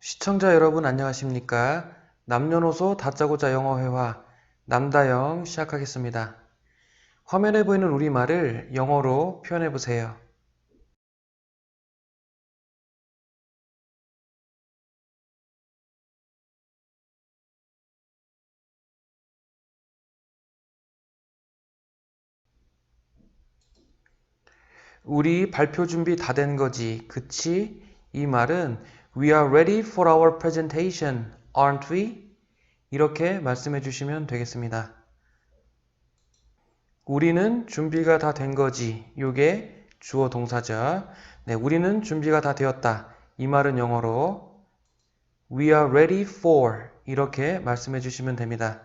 시청자 여러분 안녕하십니까? 남녀노소 다짜고짜 영어 회화 남다영 시작하겠습니다. 화면에 보이는 우리말을 영어로 표현해 보세요. 우리 발표 준비 다 된 거지. 그치? 이 말은 We are ready for our presentation, aren't we? 이렇게 말씀해 주시면 되겠습니다. 우리는 준비가 다 된 거지. 요게 주어 동사죠. 네, 우리는 준비가 다 되었다. 이 말은 영어로 We are ready for 이렇게 말씀해 주시면 됩니다.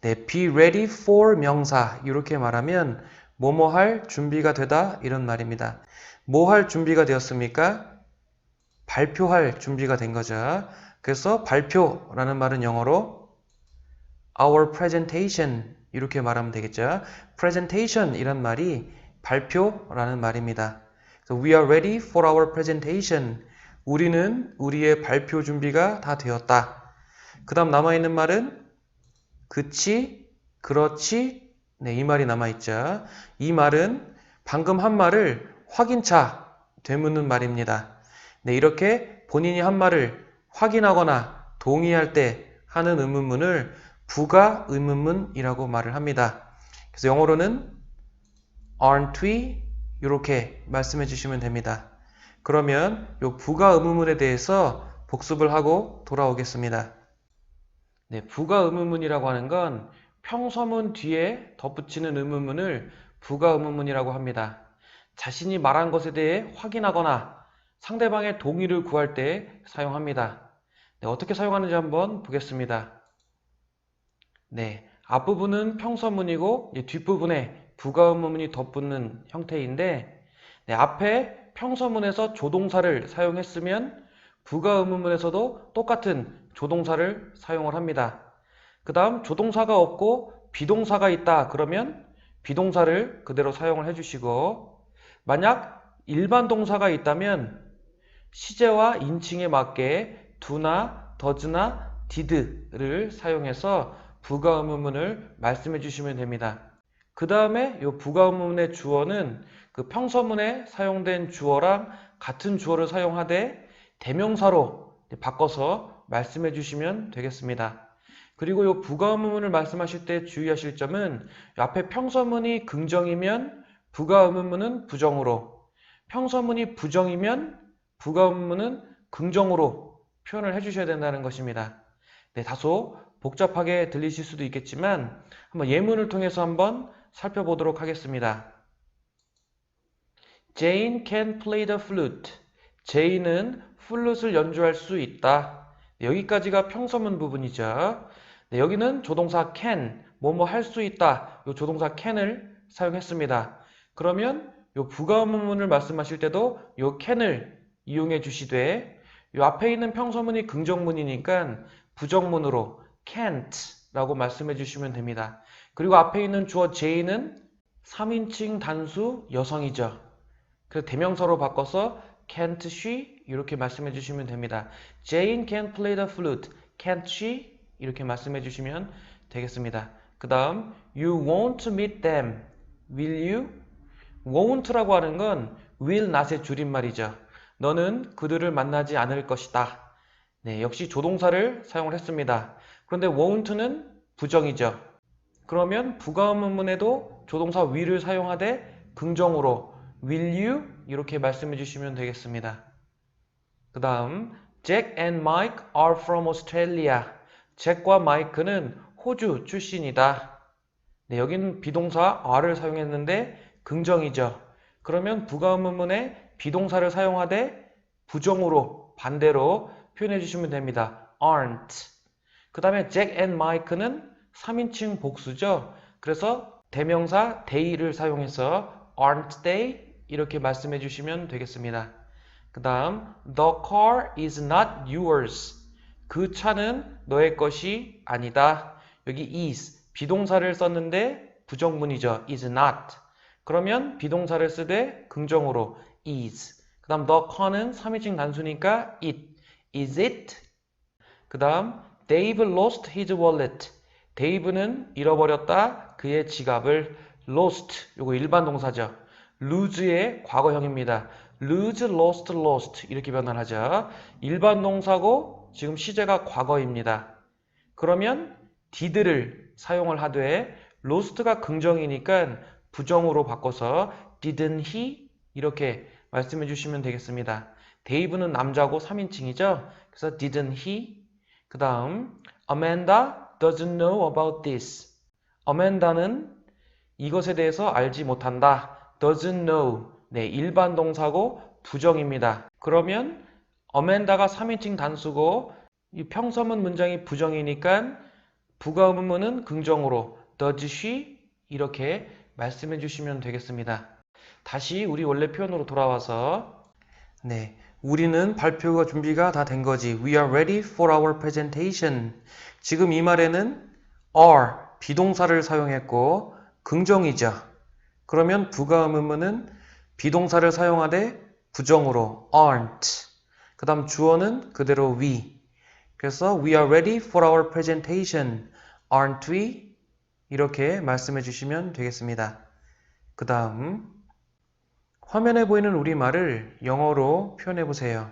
네, be ready for 명사 이렇게 말하면 뭐뭐 할 준비가 되다 이런 말입니다. 뭐 할 준비가 되었습니까? 발표할 준비가 된 거죠. 그래서 발표라는 말은 영어로 our presentation 이렇게 말하면 되겠죠. presentation 이란 말이 발표라는 말입니다. We are ready for our presentation. 우리는 우리의 발표 준비가 다 되었다. 그 다음 남아있는 말은 그치, 그렇지, 네, 이 말이 남아있죠. 이 말은 방금 한 말을 확인차 되묻는 말입니다. 네, 이렇게 본인이 한 말을 확인하거나 동의할 때 하는 의문문을 부가 의문문이라고 말을 합니다. 그래서 영어로는 aren't we? 이렇게 말씀해 주시면 됩니다. 그러면 이 부가 의문문에 대해서 복습을 하고 돌아오겠습니다. 네, 부가 의문문이라고 하는 건 평서문 뒤에 덧붙이는 의문문을 부가 의문문이라고 합니다. 자신이 말한 것에 대해 확인하거나 상대방의 동의를 구할 때 사용합니다. 네, 어떻게 사용하는지 한번 보겠습니다. 네, 앞부분은 평서문이고 뒷부분에 부가 의문문이 덧붙는 형태인데 네, 앞에 평서문에서 조동사를 사용했으면 부가 의문문에서도 똑같은 조동사를 사용을 합니다. 그 다음 조동사가 없고 비동사가 있다 그러면 비동사를 그대로 사용을 해주시고 만약 일반 동사가 있다면 시제와 인칭에 맞게 do나 does나 did를 사용해서 부가 의문문을 말씀해 주시면 됩니다. 그 다음에 이 부가 의문문의 주어는 그 평서문에 사용된 주어랑 같은 주어를 사용하되 대명사로 바꿔서 말씀해 주시면 되겠습니다. 그리고 이 부가 의문문을 말씀하실 때 주의하실 점은 앞에 평서문이 긍정이면 부가 의문문은 부정으로 평서문이 부정이면 부가 의문문은 긍정으로 표현을 해주셔야 된다는 것입니다. 네, 다소 복잡하게 들리실 수도 있겠지만 한번 예문을 통해서 한번 살펴보도록 하겠습니다. Jane can play the flute. 제이는 플룻을 연주할 수 있다. 네, 여기까지가 평서문 부분이죠. 네, 여기는 조동사 can, 뭐뭐 할 수 있다. 이 조동사 can을 사용했습니다. 그러면 이 부가문문을 말씀하실 때도 이 can을 이용해 주시되 이 앞에 있는 평서문이 긍정문이니까 부정문으로 can't 라고 말씀해 주시면 됩니다. 그리고 앞에 있는 주어 J는 3인칭 단수 여성이죠. 그래서 대명사로 바꿔서 can't she 이렇게 말씀해 주시면 됩니다. Jane can play the flute. can't she? 이렇게 말씀해 주시면 되겠습니다. 그 다음 you won't meet them. will you? won't라고 하는 건 will not의 줄임말이죠. 너는 그들을 만나지 않을 것이다. 네, 역시 조동사를 사용을 했습니다. 그런데 won't는 부정이죠. 그러면 부가문문에도 조동사 will을 사용하되 긍정으로 will you 이렇게 말씀해 주시면 되겠습니다. 그 다음 Jack and Mike are from Australia. 잭과 마이크는 호주 출신이다. 네, 여기는 비동사 are를 사용했는데 긍정이죠. 그러면 부가문문에 비동사를 사용하되 부정으로 반대로 표현해 주시면 됩니다. aren't. 그 다음에 and Mike는 3인칭 복수죠. 그래서 대명사 they를 사용해서 aren't they 이렇게 말씀해 주시면 되겠습니다. 그 다음 The car is not yours. 그 차는 너의 것이 아니다. 여기 is 비동사를 썼는데 부정문이죠. is not. 그러면 비동사를 쓰되 긍정으로 is. 그 다음 the con은 3인칭 단수니까 it. is it? 그 다음 Dave lost his wallet. 데이브는 잃어버렸다 그의 지갑을 lost. 요거 일반 동사죠. lose의 과거형입니다. lose, lost, lost 이렇게 변환하죠. 일반 동사고 지금 시제가 과거입니다. 그러면 did를 사용을 하되 lost가 긍정이니까 부정으로 바꿔서 didn't he 이렇게 말씀해 주시면 되겠습니다. 데이브는 남자고 3인칭이죠. 그래서 didn't he 그 다음 Amanda doesn't know about this. Amanda는 이것에 대해서 알지 못한다. doesn't know. 네, 일반 동사고 부정입니다. 그러면 Amanda가 3인칭 단수고 이 평서문 문장이 부정이니까 부가의문은 긍정으로 does she 이렇게 말씀해 주시면 되겠습니다. 다시 우리 원래 표현으로 돌아와서 네, 우리는 발표가 준비가 다 된 거지. We are ready for our presentation. 지금 이 말에는 are 비동사를 사용했고 긍정이죠. 그러면 부가의문은 비동사를 사용하되 부정으로 aren't. 그 다음 주어는 그대로 we. 그래서 we are ready for our presentation. aren't we? 이렇게 말씀해 주시면 되겠습니다. 그 다음 화면에 보이는 우리말을 영어로 표현해 보세요.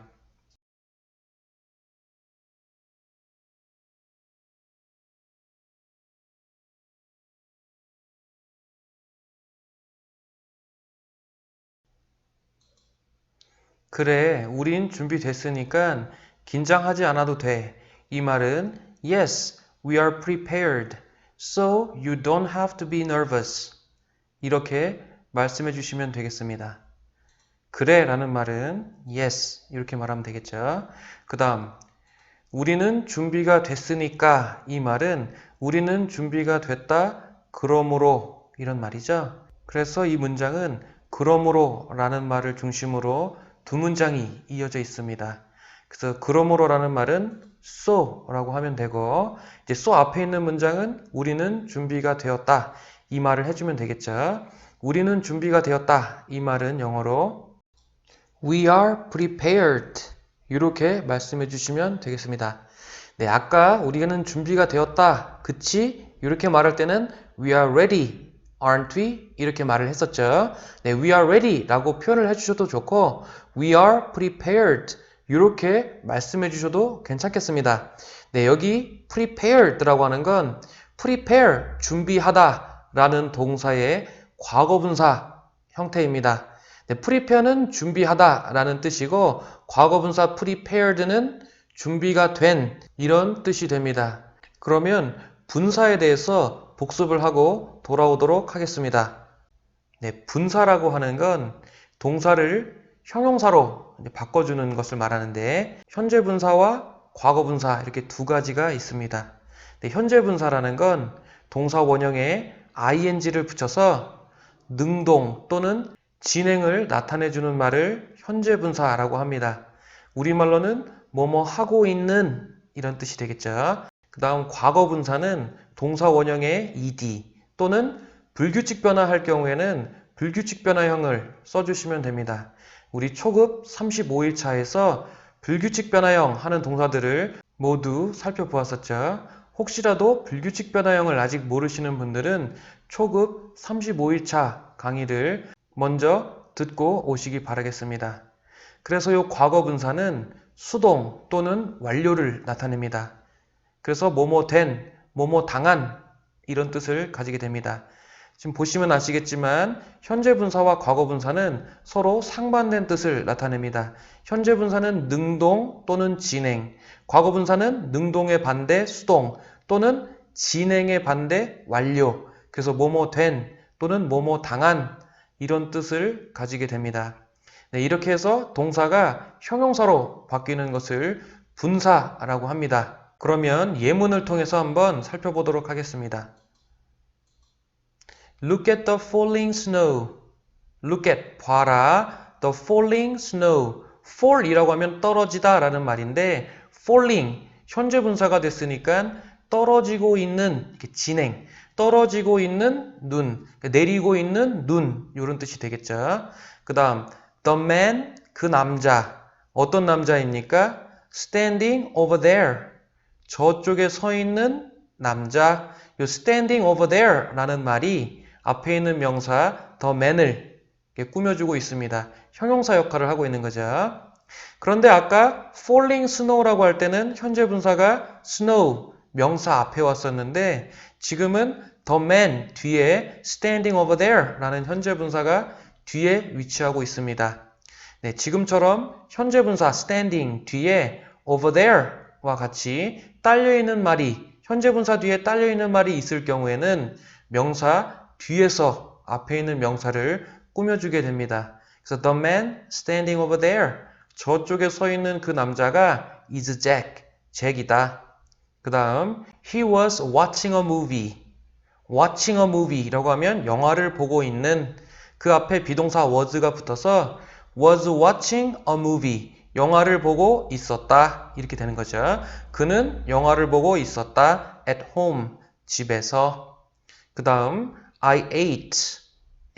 그래, 우린 준비됐으니까 긴장하지 않아도 돼. 이 말은 Yes, we are prepared. So you don't have to be nervous. 이렇게 말씀해 주시면 되겠습니다. 그래 라는 말은 yes 이렇게 말하면 되겠죠. 그 다음 우리는 준비가 됐으니까 이 말은 우리는 준비가 됐다 그러므로 이런 말이죠. 그래서 이 문장은 그러므로 라는 말을 중심으로 두 문장이 이어져 있습니다. 그래서 그러므로 라는 말은 so 라고 하면 되고 이제 so 앞에 있는 문장은 우리는 준비가 되었다 이 말을 해주면 되겠죠. 우리는 준비가 되었다 이 말은 영어로 We are prepared. 이렇게 말씀해 주시면 되겠습니다. 네, 아까 우리는 준비가 되었다. 그치? 이렇게 말할 때는 we are ready. Aren't we? 이렇게 말을 했었죠. 네, we are ready 라고 표현을 해주셔도 좋고 we are prepared. 이렇게 말씀해 주셔도 괜찮겠습니다. 네, 여기 prepared라고 하는 건 prepare, 준비하다 라는 동사의 과거분사 형태입니다. 네, prepare는 준비하다 라는 뜻이고 과거분사 prepared는 준비가 된 이런 뜻이 됩니다. 그러면 분사에 대해서 복습을 하고 돌아오도록 하겠습니다. 네, 분사라고 하는 건 동사를 형용사로 바꿔주는 것을 말하는데 현재 분사와 과거 분사 이렇게 두 가지가 있습니다. 네, 현재 분사라는 건 동사 원형에 ing를 붙여서 능동 또는 진행을 나타내주는 말을 현재 분사라고 합니다. 우리말로는 뭐뭐 하고 있는 이런 뜻이 되겠죠. 그 다음 과거 분사는 동사 원형의 ed 또는 불규칙 변화할 경우에는 불규칙 변화형을 써주시면 됩니다. 우리 초급 35일 차에서 불규칙 변화형 하는 동사들을 모두 살펴보았었죠. 혹시라도 불규칙 변화형을 아직 모르시는 분들은 초급 35일 차 강의를 먼저 듣고 오시기 바라겠습니다. 그래서 이 과거 분사는 수동 또는 완료를 나타냅니다. 그래서 뭐뭐 된, 뭐뭐 당한 이런 뜻을 가지게 됩니다. 지금 보시면 아시겠지만 현재 분사와 과거 분사는 서로 상반된 뜻을 나타냅니다. 현재 분사는 능동 또는 진행, 과거 분사는 능동의 반대 수동 또는 진행의 반대 완료. 그래서 뭐뭐 된 또는 뭐뭐 당한 이런 뜻을 가지게 됩니다. 네, 이렇게 해서 동사가 형용사로 바뀌는 것을 분사라고 합니다. 그러면 예문을 통해서 한번 살펴보도록 하겠습니다. Look at the falling snow. Look at, 봐라. The falling snow. fall이라고 하면 떨어지다 라는 말인데 falling, 현재 분사가 됐으니까 떨어지고 있는 진행, 떨어지고 있는 눈, 내리고 있는 눈 이런 뜻이 되겠죠. 그 다음 the man 그 남자 어떤 남자입니까? standing over there 저쪽에 서 있는 남자 요 standing over there 라는 말이 앞에 있는 명사 the man을 꾸며주고 있습니다. 형용사 역할을 하고 있는 거죠. 그런데 아까 falling snow라고 할 때는 현재 분사가 snow 명사 앞에 왔었는데 지금은 the man 뒤에 standing over there 라는 현재 분사가 뒤에 위치하고 있습니다. 네, 지금처럼 현재 분사 standing 뒤에 over there와 같이 딸려 있는 말이 현재 분사 뒤에 딸려 있는 말이 있을 경우에는 명사 뒤에서 앞에 있는 명사를 꾸며주게 됩니다. 그래서 the man standing over there 저쪽에 서 있는 그 남자가 is Jack, 잭이다. 그 다음 he was watching a movie. watching a movie라고 하면 영화를 보고 있는 그 앞에 비동사 was가 붙어서 was watching a movie. 영화를 보고 있었다. 이렇게 되는 거죠. 그는 영화를 보고 있었다. at home. 집에서. 그 다음 I ate.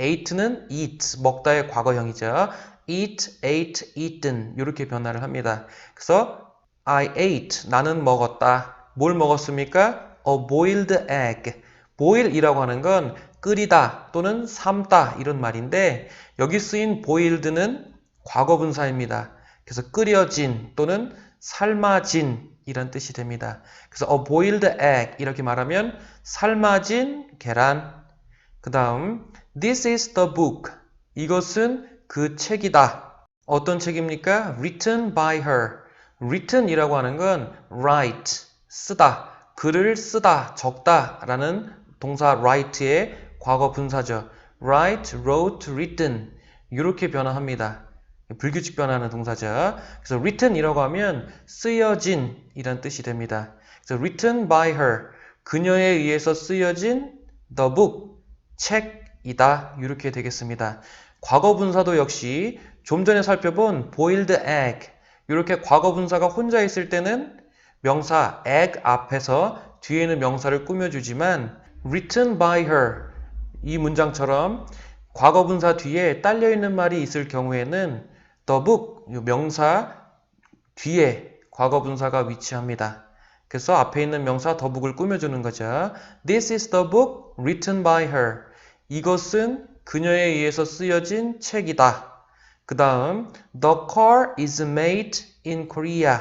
ate는 eat. 먹다의 과거형이죠. eat, ate, eaten. 이렇게 변화를 합니다. 그래서 I ate. 나는 먹었다. 뭘 먹었습니까? A boiled egg. boil이라고 하는 건 끓이다 또는 삶다 이런 말인데 여기 쓰인 boiled는 과거 분사입니다. 그래서 끓여진 또는 삶아진 이런 뜻이 됩니다. 그래서 a boiled egg 이렇게 말하면 삶아진 계란. 그 다음 this is the book 이것은 그 책이다. 어떤 책입니까? written by her. written이라고 하는 건 write 쓰다. 글을 쓰다, 적다 라는 동사 write의 과거 분사죠. write, wrote, written 이렇게 변화합니다. 불규칙 변화하는 동사죠. 그래서 written이라고 하면 쓰여진 이란 뜻이 됩니다. 그래서 written by her 그녀에 의해서 쓰여진 the book 책이다 이렇게 되겠습니다. 과거 분사도 역시 좀 전에 살펴본 boiled egg 이렇게 과거 분사가 혼자 있을 때는 명사 egg 앞에서 뒤에는 명사를 꾸며주지만 written by her 이 문장처럼 과거 분사 뒤에 딸려 있는 말이 있을 경우에는 the book 명사 뒤에 과거 분사가 위치합니다. 그래서 앞에 있는 명사 the book을 꾸며주는 거죠. This is the book written by her. 이것은 그녀에 의해서 쓰여진 책이다. 그 다음 The car is made in Korea.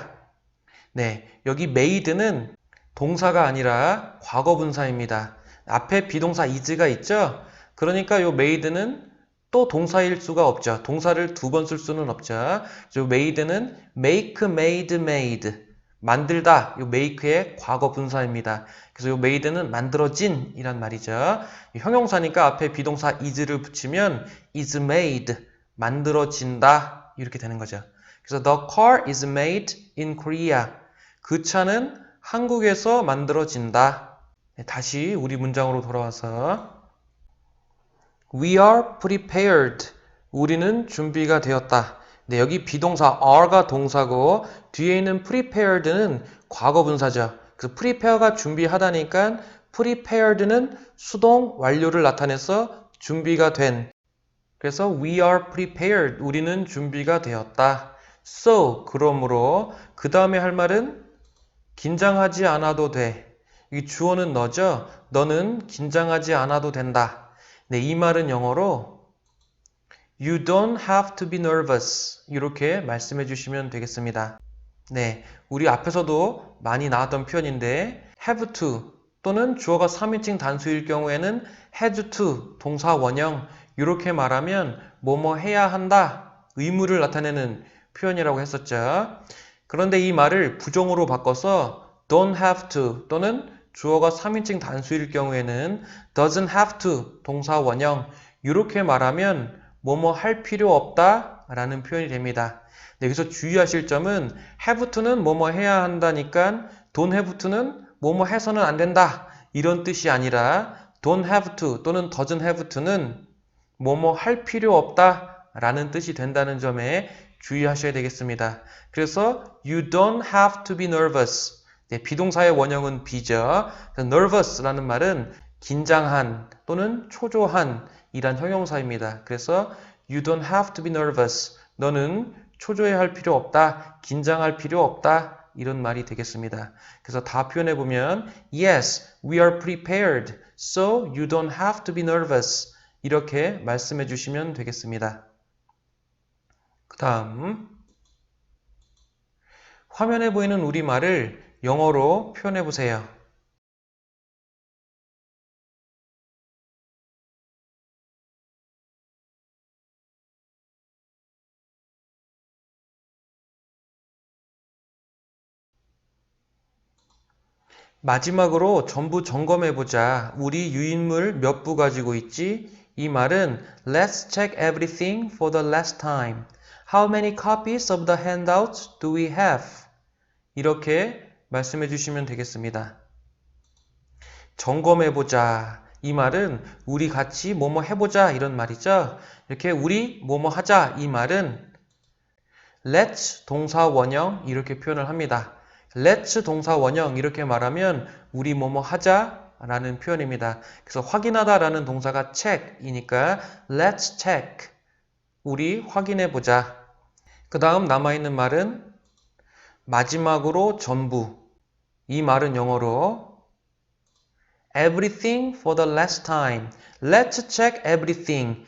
네, 여기 made는 동사가 아니라 과거 분사입니다. 앞에 비동사 is가 있죠? 그러니까 요 made는 또 동사일 수가 없죠. 동사를 두 번 쓸 수는 없죠. 요 made는 make, made, made. 만들다. 요 make의 과거 분사입니다. 그래서 요 made는 만들어진 이란 말이죠. 형용사니까 앞에 비동사 is를 붙이면 is made. 만들어진다. 이렇게 되는 거죠. 그래서 the car is made in Korea. 그 차는 한국에서 만들어진다. 네, 다시 우리 문장으로 돌아와서 We are prepared. 우리는 준비가 되었다. 네, 여기 비동사 are가 동사고 뒤에 있는 prepared는 과거 분사죠. 그래서 prepare가 준비하다니까 prepared는 수동 완료를 나타내서 준비가 된. 그래서 we are prepared. 우리는 준비가 되었다. So, 그러므로 그 다음에 할 말은 긴장하지 않아도 돼. 이 주어는 너죠? 너는 긴장하지 않아도 된다. 네, 이 말은 영어로 You don't have to be nervous. 이렇게 말씀해 주시면 되겠습니다. 네, 우리 앞에서도 많이 나왔던 표현인데 have to 또는 주어가 3인칭 단수일 경우에는 had to 동사 원형 이렇게 말하면 뭐뭐 해야 한다 의무를 나타내는 표현이라고 했었죠. 그런데 이 말을 부정으로 바꿔서 don't have to 또는 주어가 3인칭 단수일 경우에는 doesn't have to 동사 원형 이렇게 말하면 뭐뭐 할 필요 없다 라는 표현이 됩니다. 네, 여기서 주의하실 점은 have to는 뭐뭐 해야 한다니까 don't have to는 뭐뭐 해서는 안 된다 이런 뜻이 아니라 don't have to 또는 doesn't have to는 뭐뭐 할 필요 없다 라는 뜻이 된다는 점에 주의하셔야 되겠습니다. 그래서 you don't have to be nervous 네, 비동사의 원형은 be죠. nervous라는 말은 긴장한 또는 초조한 이란 형용사입니다. 그래서 you don't have to be nervous. 너는 초조해할 필요 없다. 긴장할 필요 없다. 이런 말이 되겠습니다. 그래서 다 표현해 보면 yes, we are prepared. So you don't have to be nervous. 이렇게 말씀해 주시면 되겠습니다. 그 다음 화면에 보이는 우리말을 영어로 표현해 보세요. 마지막으로 전부 점검해 보자. 우리 유인물 몇 부 가지고 있지? 이 말은 Let's check everything for the last time. How many copies of the handouts do we have? 이렇게 말씀해 주시면 되겠습니다. 점검해 보자. 이 말은 우리 같이 뭐뭐 해보자 이런 말이죠. 이렇게 우리 뭐뭐 하자 이 말은 let's 동사 원형 이렇게 표현을 합니다. let's 동사 원형 이렇게 말하면 우리 뭐뭐 하자 라는 표현입니다. 그래서 확인하다 라는 동사가 check이니까 let's check 우리 확인해 보자. 그 다음 남아있는 말은 마지막으로 전부 이 말은 영어로 everything for the last time. Let's check everything.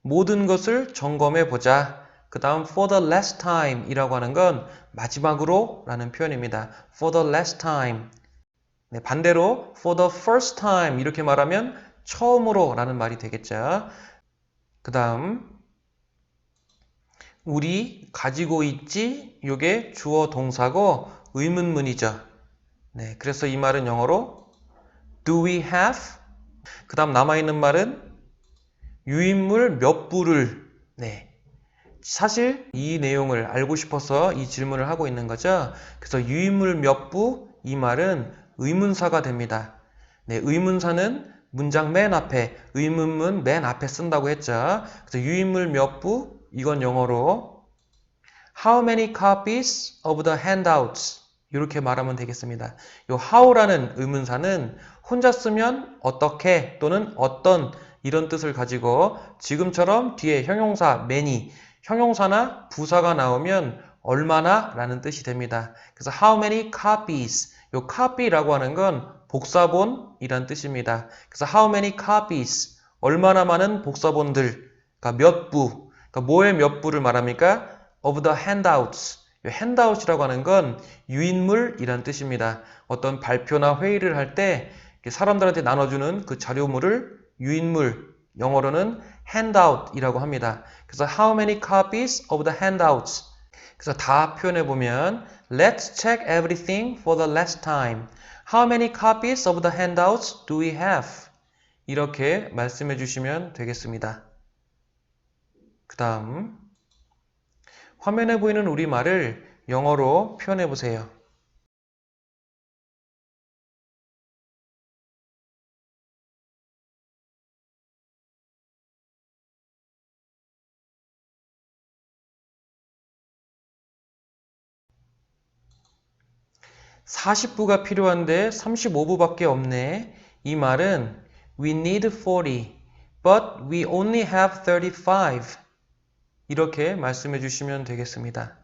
모든 것을 점검해 보자. 그 다음 for the last time 이라고 하는 건 마지막으로 라는 표현입니다. for the last time. 네, 반대로 for the first time 이렇게 말하면 처음으로 라는 말이 되겠죠. 그 다음 우리 가지고 있지 요게 주어 동사고 의문문이죠. 네, 그래서 이 말은 영어로 do we have? 그 다음 남아있는 말은 유인물 몇 부를 네. 사실 이 내용을 알고 싶어서 이 질문을 하고 있는 거죠. 그래서 유인물 몇 부? 이 말은 의문사가 됩니다. 네, 의문사는 문장 맨 앞에, 의문문 맨 앞에 쓴다고 했죠. 그래서 유인물 몇 부? 이건 영어로 How many copies of the handouts? 이렇게 말하면 되겠습니다. 이 how라는 의문사는 혼자 쓰면 어떻게 또는 어떤 이런 뜻을 가지고 지금처럼 뒤에 형용사 many, 형용사나 부사가 나오면 얼마나 라는 뜻이 됩니다. 그래서 how many copies 요 copy라고 하는 건 복사본이란 뜻입니다. 그래서 how many copies 얼마나 많은 복사본들 그러니까 몇 부, 그러니까 뭐의 몇 부를 말합니까? of the handouts handout이라고 하는 건 유인물이란 뜻입니다. 어떤 발표나 회의를 할 때 사람들한테 나눠주는 그 자료물을 유인물, 영어로는 handout이라고 합니다. 그래서 how many copies of the handouts 그래서 다 표현해 보면 Let's check everything for the last time. How many copies of the handouts do we have? 이렇게 말씀해 주시면 되겠습니다. 그 다음 화면에 보이는 우리말을 영어로 표현해 보세요. 40부가 필요한데 35부밖에 없네. 이 말은 We need 40, but we only have 35. 이렇게 말씀해 주시면 되겠습니다.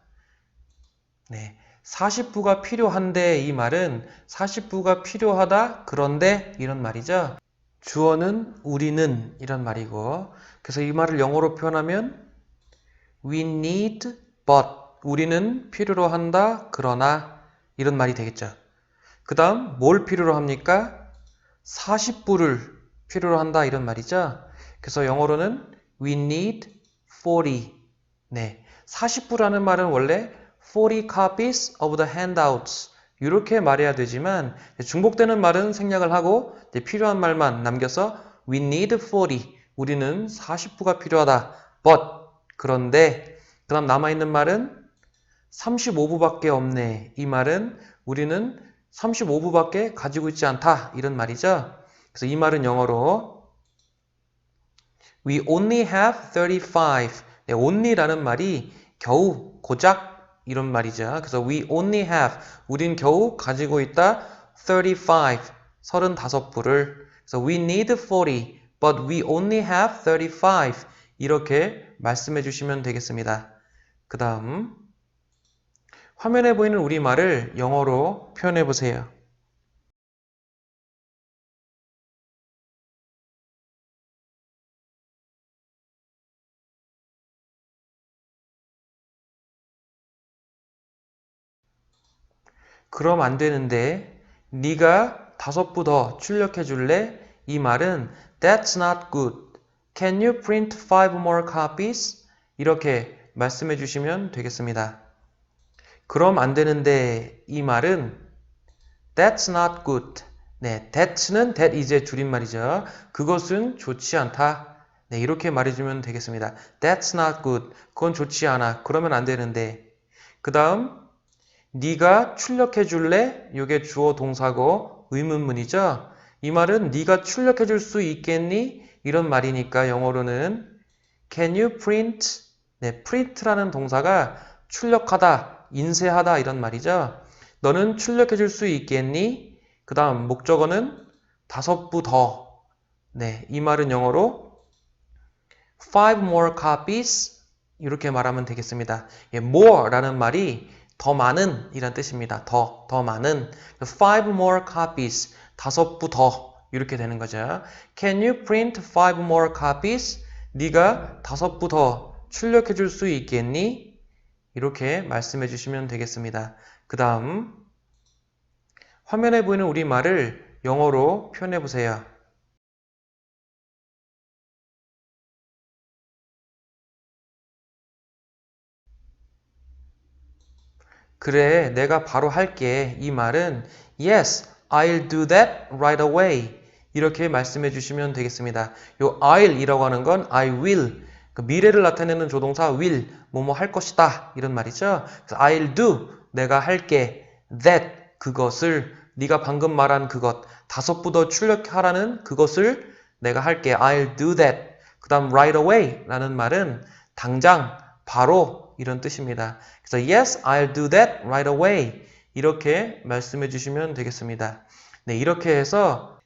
네. 40부가 필요한데 이 말은 40부가 필요하다 그런데 이런 말이죠. 주어는 우리는 이런 말이고 그래서 이 말을 영어로 표현하면 we need but 우리는 필요로 한다 그러나 이런 말이 되겠죠. 그 다음 뭘 필요로 합니까? 40부를 필요로 한다 이런 말이죠. 그래서 영어로는 we need 40. 네. 40부라는 말은 원래 40 copies of the handouts 이렇게 말해야 되지만 중복되는 말은 생략을 하고 필요한 말만 남겨서 we need 40 우리는 40부가 필요하다 but 그런데 그 다음 남아있는 말은 35부밖에 없네. 이 말은 우리는 35부밖에 가지고 있지 않다. 이런 말이죠. 그래서 이 말은 영어로 We only have 35. 네, only라는 말이 겨우, 고작 이런 말이죠. 그래서 we only have. 우린 겨우 가지고 있다 35. 35부를. 그래서 we need 40, but we only have 35. 이렇게 말씀해 주시면 되겠습니다. 그 다음, 화면에 보이는 우리말을 영어로 표현해 보세요. 그럼 안 되는데 네가 다섯 부 더 출력해 줄래? 이 말은 That's not good. Can you print five more copies? 이렇게 말씀해 주시면 되겠습니다. 그럼 안 되는데 이 말은 That's not good. 네, that는 that 이제 줄임말이죠. 그것은 좋지 않다. 네, 이렇게 말해주면 되겠습니다. That's not good. 그건 좋지 않아. 그러면 안 되는데. 그 다음 네가 출력해 줄래? 이게 주어 동사고 의문문이죠. 이 말은 네가 출력해 줄 수 있겠니? 이런 말이니까 영어로는 Can you print? 네, print라는 동사가 출력하다, 인쇄하다 이런 말이죠. 너는 출력해 줄 수 있겠니? 그 다음 목적어는 다섯 부 더. 네, 이 말은 영어로 five more copies 이렇게 말하면 되겠습니다. 예, more라는 말이 더 많은 이란 뜻입니다. 더, 더 많은 five more copies 다섯 부 더 이렇게 되는 거죠. Can you print five more copies? 네가 다섯 부 더 출력해 줄 수 있겠니? 이렇게 말씀해 주시면 되겠습니다. 그 다음 화면에 보이는 우리말을 영어로 표현해 보세요. 그래, 내가 바로 할게. 이 말은 Yes, I'll do that right away. 이렇게 말씀해 주시면 되겠습니다. 요 I'll이라고 하는 건 I will. 그 미래를 나타내는 조동사 will, 뭐뭐 할 것이다. 이런 말이죠. 그래서 I'll do, 내가 할게. that, 그것을, 네가 방금 말한 그것, 다섯 부더 출력하라는 그것을 내가 할게. I'll do that. 그 다음 right away 라는 말은 당장, 바로 이런 뜻입니다. 그래서 yes, I'll do that right away. 이렇게 말씀해 주시면 되겠습니다. 네, 이렇게 해서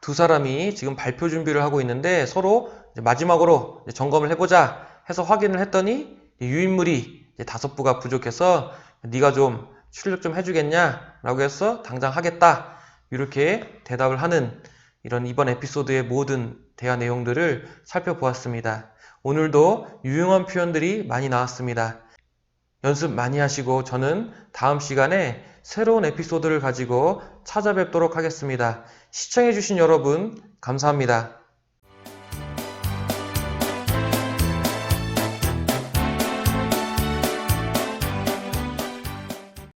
두 사람이 지금 발표 준비를 하고 있는데 서로 마지막으로 점검을 해보자 해서 확인을 했더니 유인물이 다섯 부가 부족해서 네가 좀 출력 좀 해주겠냐 라고 해서 당장 하겠다 이렇게 대답을 하는 이런 이번 에피소드의 모든 대화 내용들을 살펴보았습니다. 오늘도 유용한 표현들이 많이 나왔습니다. 연습 많이 하시고 저는 다음 시간에 새로운 에피소드를 가지고 찾아뵙도록 하겠습니다. 시청해주신 여러분, 감사합니다.